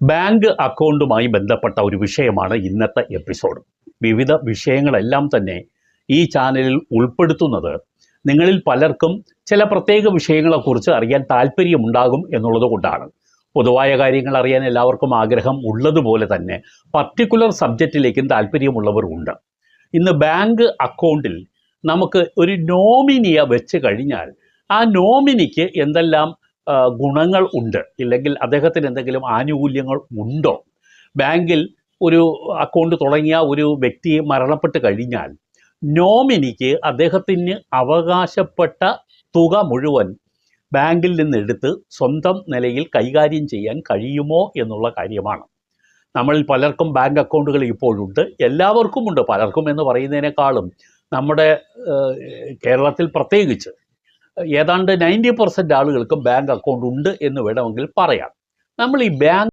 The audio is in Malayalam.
ബാങ്ക് അക്കൗണ്ടുമായി ബന്ധപ്പെട്ട ഒരു വിഷയമാണ് ഇന്നത്തെ എപ്പിസോഡ്. വിവിധ വിഷയങ്ങളെല്ലാം തന്നെ ഈ ചാനലിൽ ഉൾപ്പെടുത്തുന്നത് നിങ്ങളിൽ പലർക്കും ചില പ്രത്യേക വിഷയങ്ങളെക്കുറിച്ച് അറിയാൻ താല്പര്യമുണ്ടാകും എന്നുള്ളത് കൊണ്ടാണ്. പൊതുവായ കാര്യങ്ങൾ അറിയാൻ എല്ലാവർക്കും ആഗ്രഹം ഉള്ളതുപോലെ തന്നെ പർട്ടിക്കുലർ സബ്ജക്റ്റിലേക്കും താല്പര്യമുള്ളവരുണ്ട് ഇന്ന് ബാങ്ക് അക്കൗണ്ടിൽ നമുക്ക് ഒരു നോമിനിയ വെച്ച് കഴിഞ്ഞാൽ ആ നോമിനിക്ക് എന്തെല്ലാം ഗുണങ്ങൾ ഉണ്ട്. ഇല്ലെങ്കിൽ അദ്ദേഹത്തിന് എന്തെങ്കിലും ആനുകൂല്യങ്ങൾ ഉണ്ടോ? ബാങ്കിൽ ഒരു അക്കൗണ്ട് തുടങ്ങിയ ഒരു വ്യക്തി മരണപ്പെട്ട് കഴിഞ്ഞാൽ നോമിനിക്ക് അദ്ദേഹത്തിന് അവകാശപ്പെട്ട തുക മുഴുവൻ ബാങ്കിൽ നിന്നെടുത്ത് സ്വന്തം നിലയിൽ കൈകാര്യം ചെയ്യാൻ കഴിയുമോ എന്നുള്ള കാര്യമാണ്. നമ്മളിൽ പലർക്കും ബാങ്ക് അക്കൗണ്ടുകൾ ഇപ്പോഴുണ്ട്. എല്ലാവർക്കും ഉണ്ട് പലർക്കും എന്ന് പറയുന്നതിനേക്കാളും നമ്മുടെ കേരളത്തിൽ പ്രത്യേകിച്ച് ഏതാണ്ട് നയന്റി പെർസെന്റ് ആളുകൾക്ക് ബാങ്ക് അക്കൗണ്ട് ഉണ്ട് എന്ന് വേണമെങ്കിൽ പറയാം. നമ്മൾ ഈ ബാങ്ക്